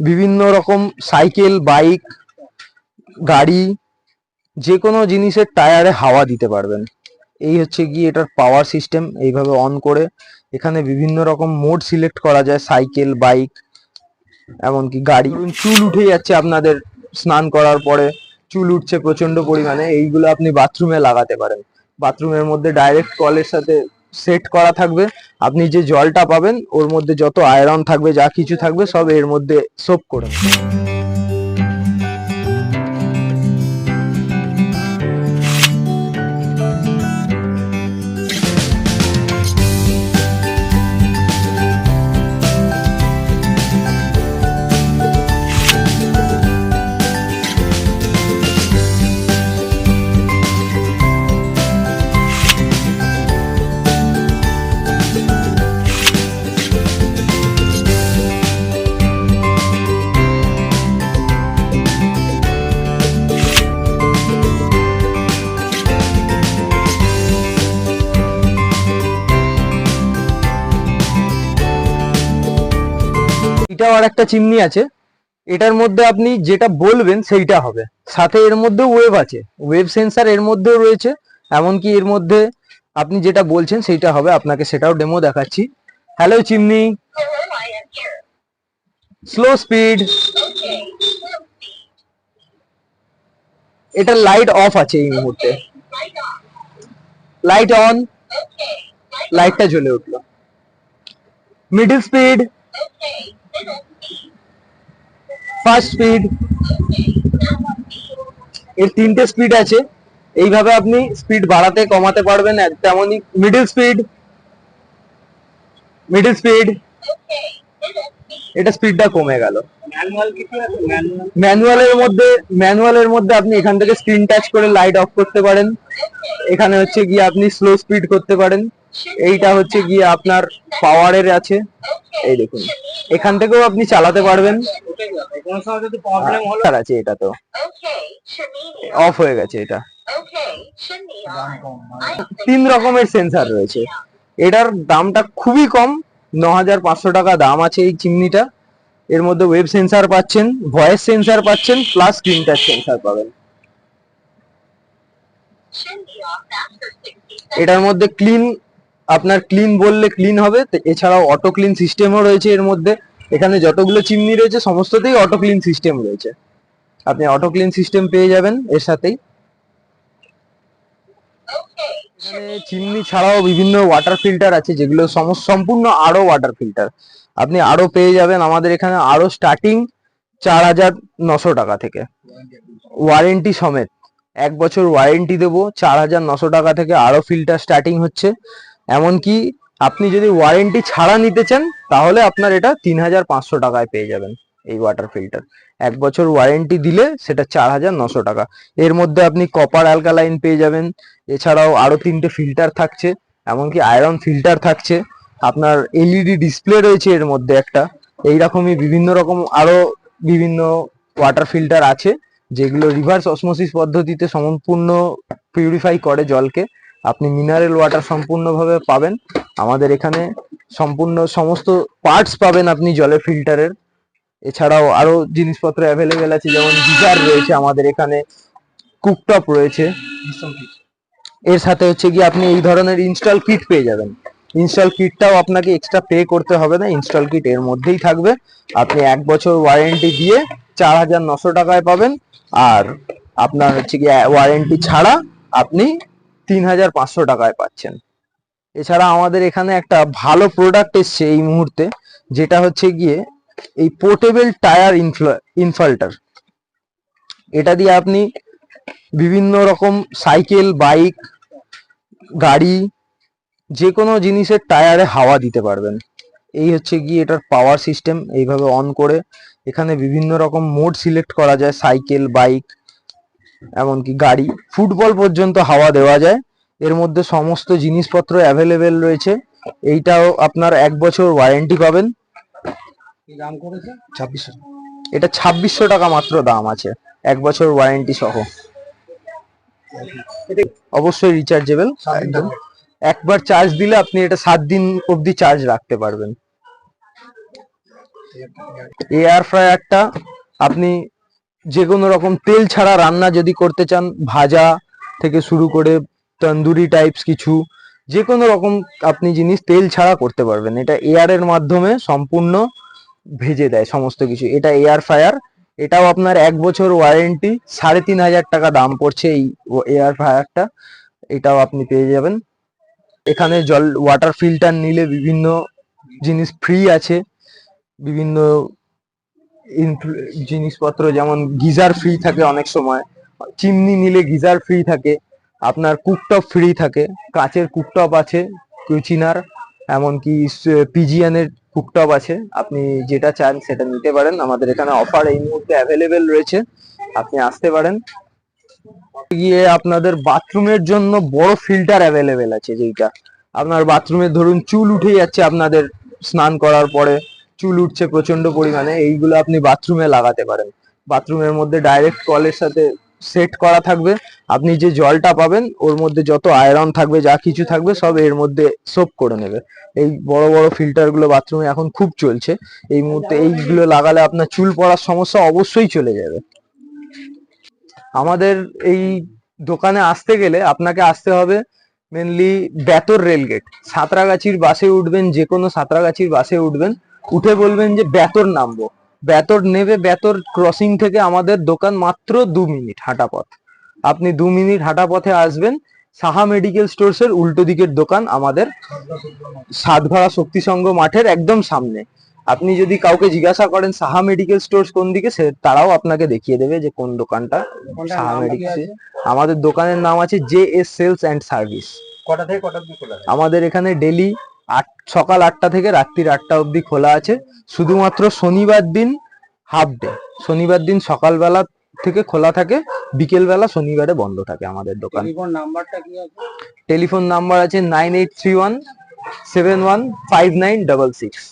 বিভিন্ন রকম cycle, bike, গাড়ি যে কোনো জিনিসের টায়ারে হাওয়া দিতে পারবেন। এই হচ্ছে কি এটার পাওয়ার সিস্টেম এইভাবে অন করে এখানে বিভিন্ন রকম মোড সিলেক্ট করা যায়, সাইকেল, বাইক, এমনকি গাড়ি। চুল উঠে যাচ্ছে আপনাদের স্নান করার পরে, চুল উঠছে প্রচণ্ড পরিমাণে, এইগুলো আপনি বাথরুমে লাগাতে পারেন। বাথরুমের মধ্যে ডাইরেক্ট কলের সাথে সেট করা থাকবে। আপনি যে জলটা পাবেন, ওর মধ্যে যত আয়রন থাকবে, যা কিছু থাকবে, সব এর মধ্যে সোপ করে এটাও আর একটা চিমনি আছে। এটার মধ্যে আপনি যেটা বলবেন সেইটা হবে। সাথে এর মধ্যে ওয়েব আছে। ওয়েব সেন্সার এর মধ্যেও রয়েছে। এমনকি এর মধ্যে আপনি যেটা বলছেন সেইটা হবে। আপনাকে সেটাও ডেমো দেখাচ্ছি। Hello chimney. Slow speed. এটা লাইট অফ আছে এই মুহূর্তে। লাইট অন লাইটটা জ্বলে উঠল। Middle speed. First speed. এর তিনটে স্পিড আছে এইভাবে আপনি স্পিড বাড়াতে কমাতে পারবেন তেমনই মিডল স্পিড মিডল স্পিড. এটা স্পিডটা কমে গেল. ম্যানুয়ালের মধ্যে ম্যানুয়ালের মধ্যে আপনি এখান থেকে স্ক্রিন টাচ করে লাইট অফ করতে পারেন এখানে হচ্ছে গিয়ে আপনি স্লো স্পিড করতে পারেন এইটা হচ্ছে গিয়ে আপনার পাওয়ারের আছে। এই দেখুন, এখান থেকেও আপনি চালাতে পারবেন। আছে এটা তো। অফ হয়ে গেছে এটা। তিন রকমের সেন্সার রয়েছে। এটার দামটা খুবই কম ন হাজার পাঁচশো টাকা দাম আছে এই চিমনিটা। এর মধ্যে ওয়েব সেন্সার পাচ্ছেন ভয়েস সেন্সার পাচ্ছেন প্লাস স্ক্রিন টাচ সেন্সার পাবেন। shimmy off after 60 এটার মধ্যে ক্লিন আপনার ক্লিন বললে ক্লিন হবে এছাড়াও অটো ক্লিন সিস্টেমও রয়েছে এর মধ্যে। এখানে যতগুলো চিমনি রয়েছে, সমস্ততেই অটো ক্লিন সিস্টেম রয়েছে। আপনি অটো ক্লিন সিস্টেম পেয়ে যাবেন এর সাথেই। এখানে চিমনি ছাড়াও বিভিন্ন ওয়াটার ফিল্টার আছে, যেগুলো সম্পূর্ণ আরও ওয়াটার ফিল্টার আপনি আরও পেয়ে যাবেন আমাদের এখানে আরও স্টার্টিং চার হাজার নশো টাকা থেকে। ওয়ারেন্টি সমেত। এক বছর ওয়ারেন্টি দেবো, চার হাজার নশো টাকা থেকে আরও ফিল্টার স্টার্টিং হচ্ছে। এমনকি আপনি যদি ওয়ারেন্টি ছাড়া নিতে চান, তাহলে আপনার এটা তিন হাজার পাঁচশো টাকায় পেয়ে যাবেন এই ওয়াটার ফিল্টার এক বছর ওয়ারেন্টি দিলে সেটা চার হাজার নশো টাকা। এর মধ্যে আপনি কপার অ্যালকালাইন পেয়ে যাবেন। এছাড়াও আরও তিনটে ফিল্টার থাকছে, এমনকি আয়রন ফিল্টার থাকছে। আপনার এলইডি ডিসপ্লে রয়েছে এর মধ্যে একটা। এইরকমই বিভিন্ন রকম আরও বিভিন্ন ওয়াটার ফিল্টার আছে, যেগুলো রিভার্স অসমোসিস পদ্ধতিতে সম্পূর্ণ পিউরিফাই করে জলকে। আপনি মিনারেল ওয়াটার সম্পূর্ণভাবে পাবেন। আমাদের এখানে সম্পূর্ণ সমস্ত পার্টস পাবেন আপনি জলের ফিল্টারের এছাড়াও আরও জিনিসপত্র অ্যাভেলেবেল আছে, যেমন গিজার রয়েছে আমাদের এখানে কুকটপ রয়েছে। এর সাথে হচ্ছে কি আপনি এই ধরনের ইনস্টল কিট পেয়ে যাবেন। ইনস্টল কিটটাও আপনাকে এক্সট্রা পে করতে হবে না ইনস্টল কিট এর মধ্যেই থাকবে। আপনি এক বছর ওয়ারেন্টি দিয়ে চার হাজার নশো টাকায় পাবেন। আর আপনার হচ্ছে কি ওয়ারেন্টি ছাড়া আপনি তিন হাজার পাঁচশো টাকায় পাচ্ছেন। এছাড়া আমাদের এখানে একটা ভালো প্রোডাক্ট এসছে এই মুহূর্তে, যেটা হচ্ছে গিয়ে এই পোর্টেবল টায়ার ইনফাল্টার এটা দিয়ে আপনি বিভিন্ন রকম সাইকেল বাইক গাড়ি যে কোনো জিনিসের টায়ারে হাওয়া দিতে পারবেন। এই হচ্ছে গিয়ে এটার পাওয়ার সিস্টেম এইভাবে অন করে এখানে বিভিন্ন রকম মোড সিলেক্ট করা যায় সাইকেল বাইক এমনকি গাড়ি ফুটবল পর্যন্ত হাওয়া দেওয়া যায়। এর মধ্যে সমস্ত জিনিসপত্র অ্যাভেলেবেল রয়েছে। এইটাও আপনার এক বছর ওয়ারেন্টি পাবেন। দাম করেছে? ছাব্বিশশো। এটা ছাব্বিশশো টাকা মাত্র দাম আছে। এক বছর ওয়ারেন্টি সহ। অবশ্যই রিচার্জেবল একদম। একবার চার্জ দিলে আপনি এটা সাত দিন অবধি চার্জ রাখতে পারবেন। এয়ার ফ্রায়ারটা আপনি যে কোনো রকম তেল ছাড়া রান্না যদি করতে চান, ভাজা থেকে শুরু করে তন্দুরি টাইপস কিছু, যে কোনো রকম আপনি জিনিস তেল ছাড়া করতে পারবেন। এটা এয়ারের মাধ্যমে সম্পূর্ণ ভেজে দেয় সমস্ত কিছু। এটা এয়ার ফায়ার এটাও আপনার এক বছর ওয়ারেন্টি সাড়ে তিন হাজার টাকা দাম পড়ছে এই এয়ার ফায়ারটা এটাও আপনি পেয়ে যাবেন। এখানে জল ওয়াটার ফিল্টার নিলে বিভিন্ন জিনিস ফ্রি আছে। বিভিন্ন জিনিসপত্র যেমন গিজার ফ্রি থাকে অনেক সময়। চিমনি নিলে গিজার ফ্রি থাকে, আপনার কুকটপ ফ্রি থাকে, কাঁচের কুকটপ আছে, কুচিনার, এমনকি পিজিয়ানের কুকটপ আছে, আপনি যেটা চান সেটা নিতে পারেন। আমাদের এখানে অফার এই মুহূর্তে অ্যাভেলেবেল রয়েছে, আপনি আসতে পারেন। গিয়ে আপনাদের বাথরুমের জন্য বড় ফিল্টার অ্যাভেলেবেল আছে যেটা আপনার বাথরুমে ধরুন চুল উঠে যাচ্ছে আপনাদের স্নান করার পরে চুল উঠছে প্রচণ্ড পরিমাণে, এইগুলো আপনি বাথরুমে লাগাতে পারেন। বাথরুমের মধ্যে ডাইরেক্ট কলের সাথে সেট করা থাকবে। আপনি যে জলটা পাবেন, ওর মধ্যে যত আয়রন থাকবে, যা কিছু থাকবে, সব এর মধ্যে সোপ করে নেবে। এই বড় বড় ফিল্টারগুলো বাথরুমে এখন খুব চলছে। এই মুহূর্তে এইগুলো লাগালে আপনার চুল পড়ার সমস্যা অবশ্যই চলে যাবে। আমাদের এই দোকানে আসতে গেলে আপনাকে আসতে হবে মেনলি বেতর রেলগেট সাঁতরাগাছির বাসে উঠবেন যে কোনো সাঁতরাগাছির বাসে উঠবেন। উঠে বলবেন যে বেতর নামবো। বেতর নেবে বেতর ক্রসিং থেকে আমাদের দোকান মাত্র দু মিনিট হাঁটা পথ। আপনি দু মিনিট হাঁটা পথে আসবেন সাহা মেডিকেল স্টোরস এর উল্টো দিকের দোকান আমাদের সাতভাড়া শক্তি সংঘ মাঠের একদম সামনে। আপনি যদি কাউকে জিজ্ঞাসা করেন সাহা মেডিকেল স্টোরস কোন দিকে সে তারাও আপনাকে দেখিয়ে দেবে যে কোন দোকানটা সাহা মেডিকেল আমাদের দোকানের নাম আছে J S sales and service কটা থেকে কটা আমাদের এখানে ডেলি আট সকাল আটটা থেকে রাত্রির আটটা অবধি খোলা আছে। শুধুমাত্র শনিবার দিন হাফ ডে শনিবার দিন সকালবেলা থেকে খোলা থাকে বিকেলবেলা শনিবারে বন্ধ থাকে আমাদের দোকান। টেলিফোন নাম্বারটা কি আছে? টেলিফোন নাম্বার আছে nine eight three one seven one five nine double six.